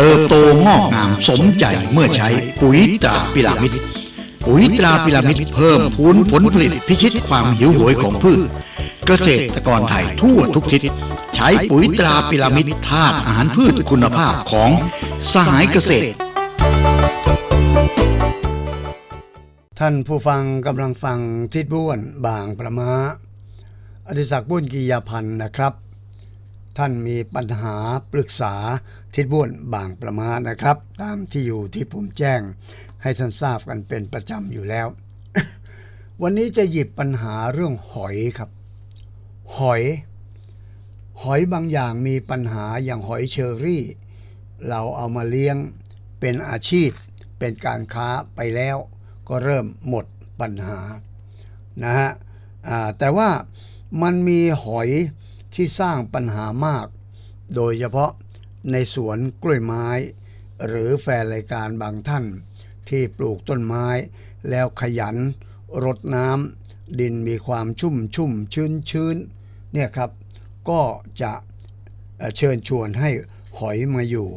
เติบโตงอกงามสมใจเมื่อใช้ปุ๋ยตราพิรามิดปุ๋ยตราพิรามิดเพิ่มพูนผลผลิตพิชิตความหิวโหยของพืช เกษตรกรไทยทั่วทุกทิศใช้ปุ๋ยตราพิรามิดธาตุอาหารพืชคุณภาพของสหายเกษตร ท่านผู้ฟังกำลังฟังทิดบ้วนบางประมาอดิศักดิ์บุญกิยาพันธ์นะครับ ท่านมีปัญหาปรึกษาทิดบ้วนบางประมาณนะครับ ตามที่อยู่ที่ผมแจ้ง ให้ท่านทราบกันเป็นประจำอยู่แล้ว วันนี้จะหยิบปัญหาเรื่องหอยครับ หอย หอยบางอย่างมีปัญหาอย่างหอยเชอรี่ เราเอามาเลี้ยงเป็นอาชีพ เป็นการค้าไปแล้ว ก็เริ่มหมดปัญหานะฮะแต่ว่ามันมีหอย ที่สร้างปัญหามาก โดยเฉพาะในสวนกล้วยไม้ หรือแฟนรายการบางท่าน ที่ปลูกต้นไม้ แล้วขยัน รดน้ำดินมีความชุ่มชุ่มชื้นชื้นเนี่ยครับ ก็จะเชิญชวนให้หอยมาอยู่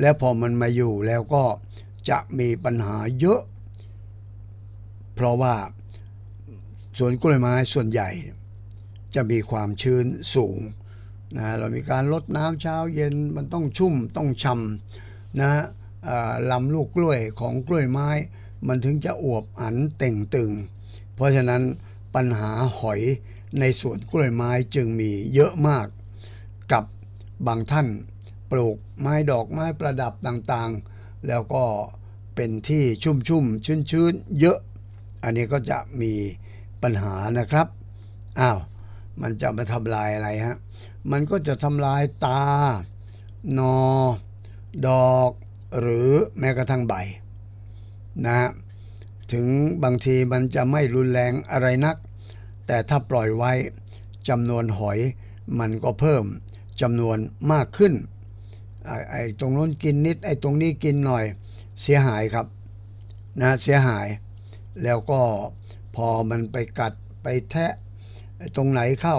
แล้วพอมันมาอยู่แล้วก็จะมีปัญหาเยอะ เพราะว่าสวนกล้วยไม้ส่วนใหญ่ จะมีความชื้นสูงนะเรามีการลดน้ำเช้าเย็นมันต้องชุ่มต้องช่ำนะลำลูกกล้วยของกล้วยไม้ มันถึงจะอวบอันเต่งตึง เพราะฉะนั้นปัญหาหอยในสวนกล้วยไม้จึงมีเยอะมาก กับบางท่านปลูกไม้ดอกไม้ประดับต่างๆ แล้วก็เป็นที่ชุ่มชุ่มชื้นชื้นเยอะ อันนี้ก็จะมีปัญหานะครับ อ้าว มันจะมาทำลายอะไรฮะ มันก็จะทำลายตา นอ ดอก หรือแม้กระทั่งใบนะฮะถึงบางทีมันจะไม่รุนแรงอะไรนัก แต่ถ้าปล่อยไว้จำนวนหอยมันก็เพิ่มจำนวนมากขึ้น ไอ้ไอ้ตรงนู้นกินนิด ไอ้ตรงนี้กินหน่อย เสียหายครับนะเสียหาย แล้วก็พอมันไปกัดไปแทะ ตรงไหนเข้า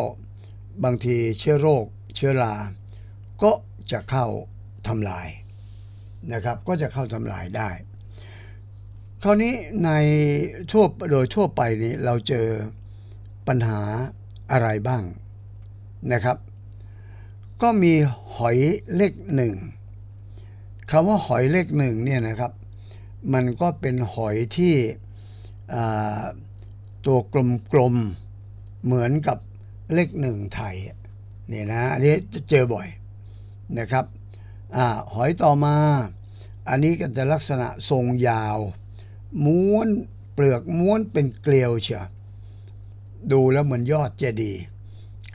บางทีเชื้อโรค เชื้อรา ก็จะเข้าทำลายนะครับ ก็จะเข้าทำลายได้ คราวนี้ในทั่วโดยทั่วไปนี้เราเจอปัญหาอะไรบ้างนะครับ ก็มีหอยเลขหนึ่งคำว่าหอยเลขหนึ่งเนี่ยนะครับ มันก็เป็นหอยที่ตัวกลมๆ เหมือนกับเลขหนึ่งไทยเนี่ยนะอันนี้จะเจอบ่อยนะครับอาหอยต่อมา อันนี้ก็จะลักษณะทรงยาว ม้วนเปลือกม้วนเป็นเกลียวเชียวดูแล้วเหมือนยอดเจดีย์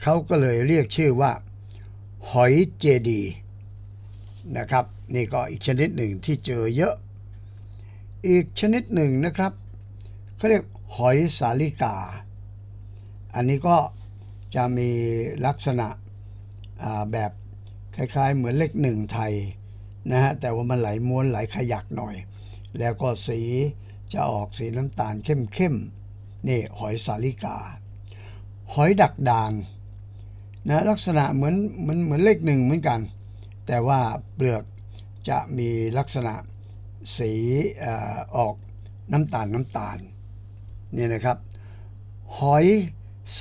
เขาก็เลยเรียกชื่อว่า หอยเจดีย์นะครับ นี่ก็อีกชนิดหนึ่งที่เจอเยอะ อีกชนิดหนึ่งนะครับเขาเรียกหอยสาลิกา อันนี้ก็จะมีลักษณะแบบคล้ายๆ เหมือนเลขหนึ่งไทยนะฮะแต่ว่ามันไหลม้วนไหลขยักหน่อย แล้วก็สีจะออกสีน้ำตาลเข้มๆนี่หอยสาลิกา หอยดักดานนะลักษณะเหมือนเหมือนเหมือนเลขหนึ่งเหมือนกัน แต่ว่าเปลือกจะมีลักษณะสีออกน้ำตาลน้ำตาลนี่นะครับ หอย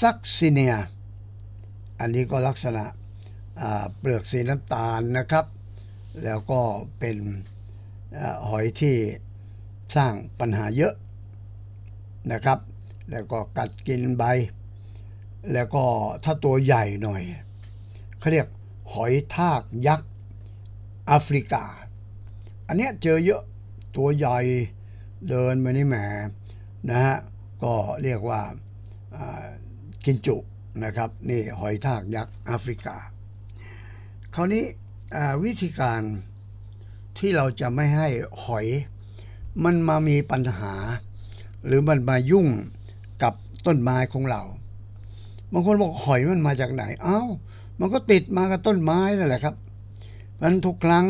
ซักซิเนีย อันนี้ก็ลักษณะเปลือกสีน้ำตาลนะครับ แล้วก็เป็นอหอยที่สร้างปัญหาเยอะนะครับ แล้วก็กัดกินใบ แล้วก็ถ้าตัวใหญ่หน่อยเขาเรียกหอยทากยักษ์แอฟริกา อันเนี้ยเจอเยอะตัวใหญ่เดินมานี่แหมนะฮะก็เรียกว่า กินจุนะครับนี่หอยทากยักษ์แอฟริกา คราวนี้วิธีการที่เราจะไม่ให้หอย มันมามีปัญหา หรือมันมายุ่งกับต้นไม้ของเรา บางคนบอกหอยมันมาจากไหนเอ้ามันก็ติดมากับต้นไม้นั่นแหละครับเพราะนั้นทุกครั้ง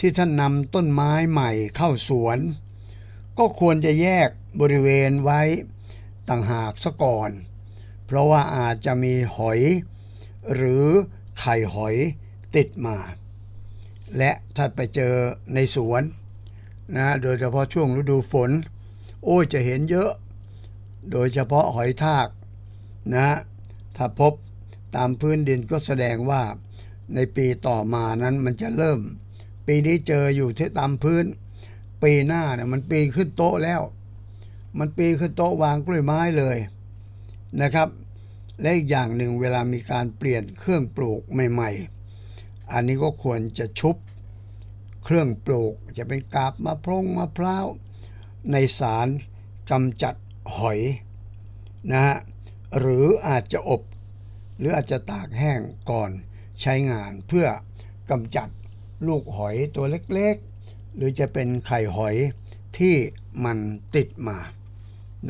ที่ท่านนำต้นไม้ใหม่เข้าสวน ก็ควรจะแยกบริเวณไว้ต่างหากซะก่อน เพราะว่าอาจจะมีหอย หรือไข่หอยติดมา และถ้าไปเจอในสวนนะโดยเฉพาะช่วงฤดูฝน โอ้จะเห็นเยอะ โดยเฉพาะหอยทากนะถ้าพบตามพื้นดินก็แสดงว่าในปีต่อมานั้นมันจะเริ่ม ปีนี้เจออยู่ที่ตามพื้น ปีหน้าเนี่ยมันปีนขึ้นโต๊ะแล้ว มันปีนขึ้นโต๊ะวางกล้วยไม้เลย นะครับ และอีกอย่างหนึ่งเวลามีการเปลี่ยนเครื่องปลูกใหม่ ๆ อันนี้ก็ควรจะชุบเครื่องปลูกจะเป็นกาบมะพร้งมะพร้าวในสารกำจัดหอยนะฮะหรืออาจจะอบ หรืออาจจะตากแห้งก่อนใช้งานเพื่อกำจัดลูกหอยตัวเล็กๆ หรือจะเป็นไข่หอยที่มันติดมา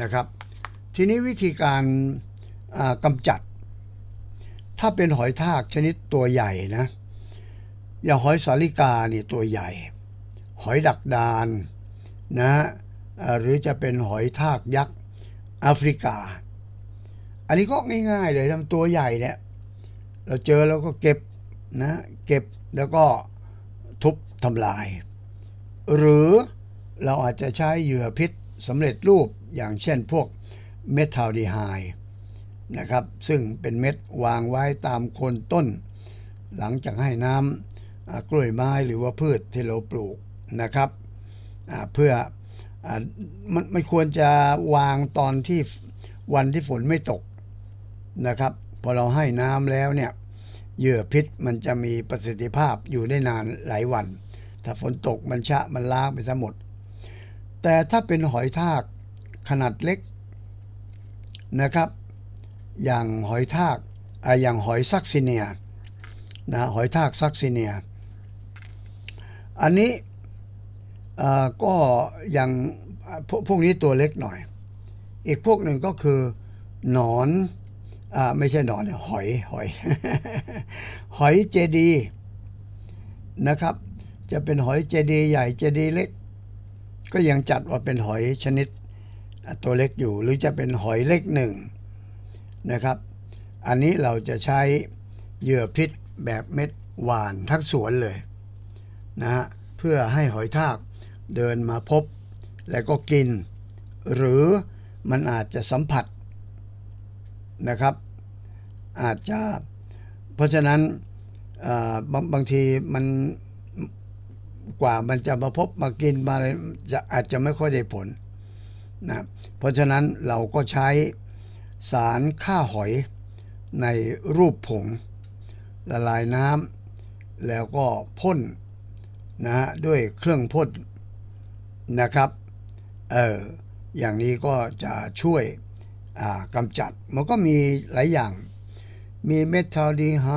นะครับ ทีนี้วิธีการอ่ากำจัด ถ้าเป็นหอยทากชนิดตัวใหญ่นะ อย่างหอยสาลิกาเนี่ยตัวใหญ่ หอยดักดานนะหรือจะเป็นหอยทากยักษ์แอฟริกา อันนี้ก็ง่ายๆเลยทำตัวใหญ่เนี่ยเราเจอแล้วก็เก็บนะเก็บแล้วก็ทุบทำลาย หรือเราอาจจะใช้เหยื่อพิษสำเร็จรูปอย่างเช่นพวก เมทาลดีไฮนะครับ ซึ่งเป็นเม็ดวางไว้ตามโคนต้น หลังจากให้น้ำกล้วยไม้หรือว่าพืชที่เราปลูกนะครับเพื่ออมันมันควรจะวางตอนที่วันที่ฝนไม่ตกนะครับ พอเราให้น้ำแล้วเนี่ยเหยื่อพิษมันจะมีประสิทธิภาพอยู่ได้นานหลายวัน ถ้าฝนตกมันชะมันล้างไปทั้งหมด แต่ถ้าเป็นหอยทากขนาดเล็ก นะครับ อย่างหอยทากอย่างหอยซักซิเนียนะหอยทากซักซิเนีย อันนี้เอ่อย่างพวกพวกนี้ตัวเล็กหน่อย อีกพวกหนึ่งก็คือหนอนอไม่ใช่หนอนเนี่ยหอยหอย หอยเจดีนะครับ จะเป็นหอยเจดีใหญ่เจดีเล็ก ก็ยังจัดว่าเป็นหอยชนิด ตัวเล็กอยู่หรือจะเป็นหอยเล็กหนึ่งนะครับ อันนี้เราจะใช้เหยื่อพิษแบบเม็ดหวานทั้งสวนเลยนะฮะเพื่อให้หอยทากเดินมาพบแล้วก็กิน หรือมันอาจจะสัมผัสนะครับ อาจจะ เพราะฉะนั้นบางบางทีมันกว่ามันจะมาพบมากินมาอะไรจะอาจจะไม่ค่อยได้ผล นะเพราะฉะนั้นเราก็ใช้สารฆ่าหอยในรูปผง ละลายน้ำแล้วก็พ่นนะฮะด้วยเครื่องพ่นนะครับเอออย่างนี้ก็จะช่วยกำจัด มันก็มีหลายอย่าง มีเมทาลดีไฮ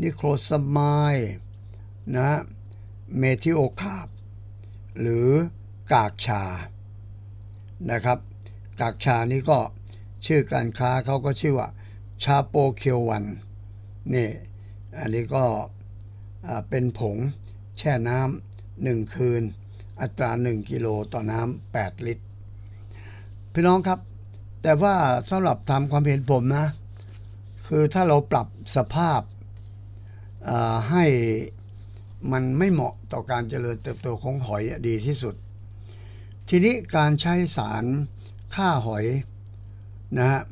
นิโคลสมายนะเมทิโอคาบหรือกากชา นะครับกากชานี้ก็ชื่อการค้าเขาก็ชื่อว่าชาโปเคียววันนี่อันนี้ก็เป็นผงแช่น้ำหนึ่งคืน อัตรา 1 กิโลต่อน้ำ8 ลิตร พี่น้องครับ แต่ว่าสำหรับทำความเห็นผมนะ คือถ้าเราปรับสภาพให้มันไม่เหมาะต่อการเจริญเติบโตของหอยดีที่สุด ทีนี้การใช้สารฆ่าหอยนะฮะ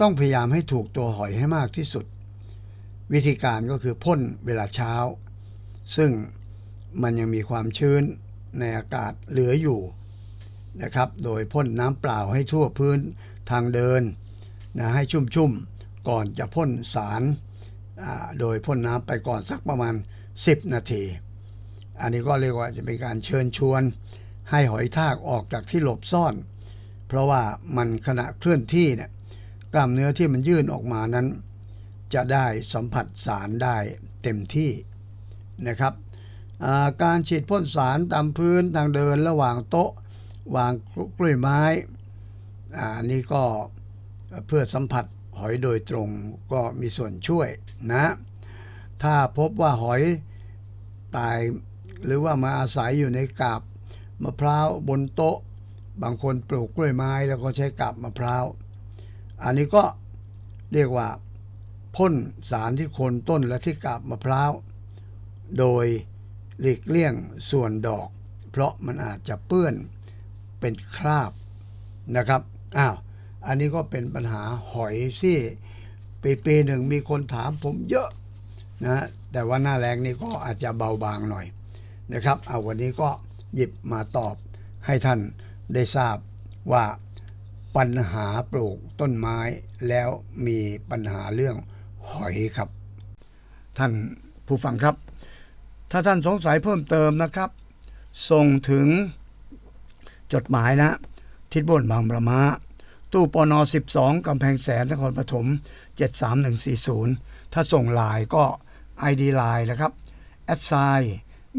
ต้องพยายามให้ถูกตัวหอยให้มากที่สุด วิธีการก็คือพ่นเวลาเช้า ซึ่งมันยังมีความชื้นในอากาศเหลืออยู่นะครับ โดยพ่นน้ำเปล่าให้ทั่วพื้นทางเดินนะให้ชุ่มๆ ก่อนจะพ่นสารโดยพ่นน้ำไปก่อนสักประมาณ 10 นาที อันนี้ก็เรียกว่าจะเป็นการเชิญชวน ให้หอยทากออกจากที่หลบซ่อน เพราะว่ามันขณะเคลื่อนที่เนี่ยกล้ามเนื้อที่มันยื่นออกมานั้น จะได้สัมผัสสารได้เต็มที่นะครับการฉีดพ่นสารตามพื้นทางเดินระหว่างโต๊ะ วางกล้วยไม้อาอันนี้ก็เพื่อสัมผัสหอยโดยตรงก็มีส่วนช่วยนะ ถ้าพบว่าหอยตายหรือว่ามาอาศัยอยู่ในกาบ มะพร้าวบนโต๊ะ บางคนปลูกกล้วยไม้แล้วก็ใช้กาบมะพร้าว อันนี้ก็เรียกว่าพ่นสารที่โคนต้นและที่กาบมะพร้าว โดยหลีกเลี่ยงส่วนดอก เพราะมันอาจจะเปื้อนเป็นคราบนะครับอ้าวอันนี้ก็เป็นปัญหาหอยที่ปีปีหนึ่งมีคนถามผมเยอะนะแต่ว่าหน้าแรงนี่ก็อาจจะเบาบางหน่อยนะครับเอาวันนี้ก็ หยิบมาตอบให้ท่านได้ทราบว่าปัญหาปลูกต้นไม้แล้วมีปัญหาเรื่องหอยครับ ท่านผู้ฟังครับ ถ้าท่านสงสัยเพิ่มเติมนะครับ ส่งถึงจดหมายนะ ทิศบนบางประมาตู้ปน 12 กำแพงแสนนครปฐม73140 ถ้าส่งลน์ก็ ID ไลน์นะครับแอดไซ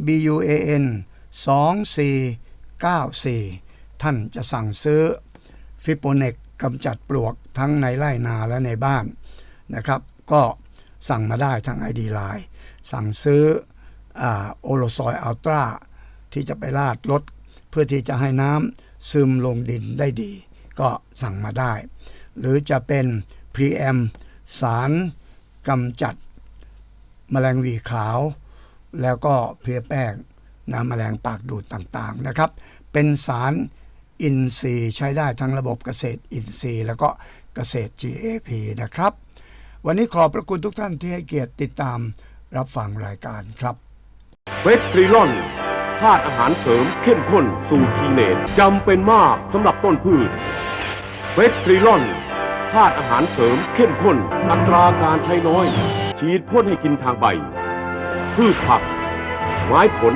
BUAN 2494 ท่านจะสั่งซื้อฟิโปเนกกำจัดปลวกทั้งในไร่นาและในบ้านนะครับ ก็สั่งมาได้ทาง ID ไลน์สั่งซื้อโอโลซอยอัลตราที่จะไปลาดรถเพื่อที่จะให้น้ำซึมลงดินได้ดี ก็สั่งมาได้ หรือจะเป็นพรีแอมสารกำจัดแมลงวีขาว แล้วก็เพลียแป้ง น้ำแมลงปากดูดต่างๆนะครับ เป็นสารอินทรีย์ใช้ได้ทั้งระบบเกษตรอินทรีย์ แล้วก็เกษตร GAP นะครับ วันนี้ขอบพระคุณทุกท่านที่ให้เกียรติติดตามรับฟังรายการครับเวสตรีลอนธาตุอาหารเสริมเข้มข้นสูตรคีเนตจำเป็นมากสำหรับต้นพืชเวสตรีลอนธาตุอาหารเสริมเข้มข้น อัตราการใช้น้อย ฉีดพ่นให้กินทางใบ พืชผัก ไม้ผล